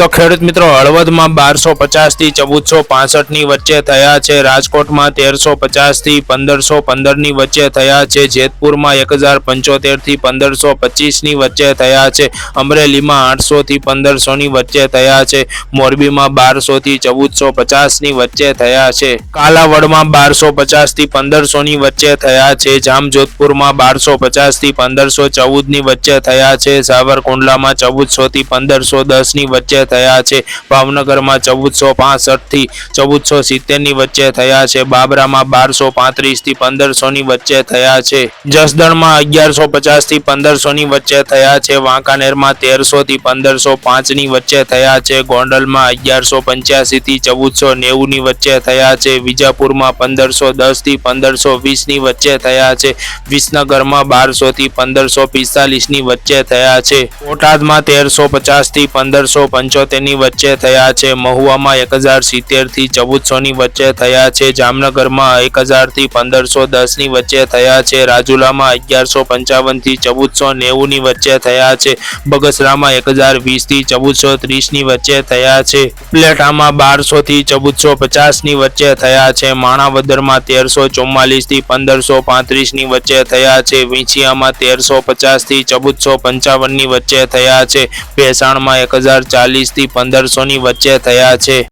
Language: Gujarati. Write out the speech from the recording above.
તો ખેડૂત મિત્રો, હળવદમાં બારસો પચાસથી ચૌદસો પાસઠની વચ્ચે થયા છે. રાજકોટમાં તેરસો પચાસથી પંદરસો પંદરની વચ્ચે થયા છે. જેતપુરમાં એક હજાર પંચોતેરથી પંદરસો પચીસની વચ્ચે થયા છે. અમરેલીમાં આઠસો થી પંદરસો ની વચ્ચે થયા છે. મોરબીમાં બારસો થી ચૌદસો પચાસની વચ્ચે થયા છે. કાલાવડમાં બારસો પચાસથી પંદરસો ની વચ્ચે થયા છે. જામજોધપુરમાં બારસો પચાસથી પંદરસો ચૌદની વચ્ચે થયા છે. સાવરકુંડલામાં ચૌદસો થી પંદરસો દસની વચ્ચે થયા છે. ભાવનગરમાં ચૌદસો પાસઠથી ચૌદસો સિત્તેરની વચ્ચે થયા છે. બાબરામાં બારસો પંદરસો ની વચ્ચે થયા છે. જસદણમાં અગિયારસો પચાસથી પંદરસો ની વચ્ચે થયા છે. વાંકાનેરમાં તેરસો થી પંદરસો પાંચની વચ્ચે થયા છે. ગોંડલમાં અગિયારસો પંચ્યાસી થી ચૌદસો નેવું ની વચ્ચે થયા છે. વિજાપુરમાં પંદરસો દસથી પંદરસો વીસની વચ્ચે થયા છે. વિસનગરમાં બારસો થી પંદરસો પિસ્તાલીસની વચ્ચે થયા છે. બોટાદમાં તેરસો પચાસથી પંદરસો પંચોતેર ની વચ્ચે થયા છે. મહુવામાં એક હજાર સિત્તેરથી ચૌદસો ની વચ્ચે થયા છે. જામનગરમાં એક હજારથી પંદરસો દસની વચ્ચે થયા છે. રાજુલામાં અગિયારસો પંચાવનથી ચૌદસો નેવું ની વચ્ચે થયા છે. બગસરામાં એક હજાર વીસથી ચૌદસો ત્રીસની વચ્ચે થયા છે. પ્લેટામાં બારસો થી ચૌદસો પચાસની વચ્ચે થયા છે. માણાવદરમાં તેરસો ચુમ્માલીસથી પંદરસો પાંત્રીસની વચ્ચે થયા છે. વિંછિયામાં તેરસો પચાસથી ચૌદસો પંચાવનની વચ્ચે થયા છે. ભેસાણમાં એક હજાર ચાલીસ થી પંદરસો ની વચ્ચે થયા છે.